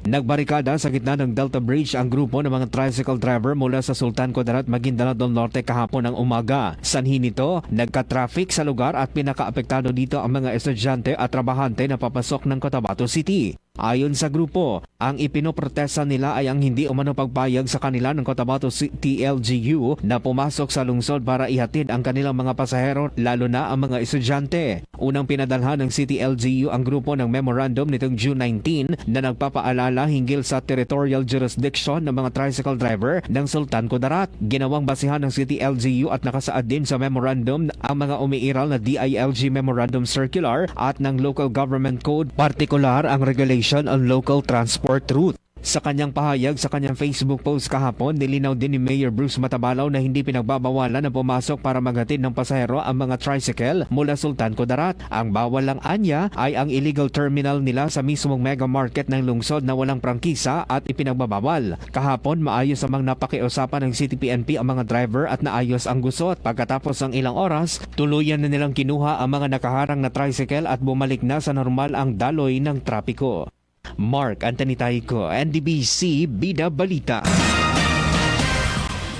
Nagbarikada sa gitna ng Delta Bridge ang grupo ng mga tricycle driver mula sa Sultan Kudarat, Maguindanao del Norte kahapon ng umaga. Sanhi nito, nagka-traffic sa lugar at pinakaapektado dito ang mga estudyante at trabahante na papasok ng Cotabato City. Ayon sa grupo, ang ipinoprotesta nila ay ang hindi umano pagpayag sa kanila ng Cotabato City LGU na pumasok sa lungsod para ihatid ang kanilang mga pasahero lalo na ang mga estudyante. Unang pinadalhan ng City LGU ang grupo ng memorandum nitong June 19 na nagpapaalala hinggil sa territorial jurisdiction ng mga tricycle driver ng Sultan Kudarat. Ginawang basihan ng City LGU at nakasaad din sa memorandum ang mga umiiral na DILG Memorandum Circular at ng Local Government Code, partikular ang Regulation on Local Transport Route. Sa kanyang pahayag sa kanyang Facebook post kahapon, nilinaw din ni Mayor Bruce Matabalaw na hindi pinagbabawalan na pumasok para maghatid ng pasahero ang mga tricycle mula Sultan Kudarat. Ang bawal lang anya ay ang illegal terminal nila sa mismong mega market ng lungsod na walang prangkisa at ipinagbabawal. Kahapon, maayos amang napakiusapan ng CTPNP ang mga driver at naayos ang gusot. Pagkatapos ng ilang oras, tuluyan na nilang kinuha ang mga nakaharang na tricycle at bumalik na sa normal ang daloy ng trapiko. Mark Anthony Taico, NDBC Bida Balita.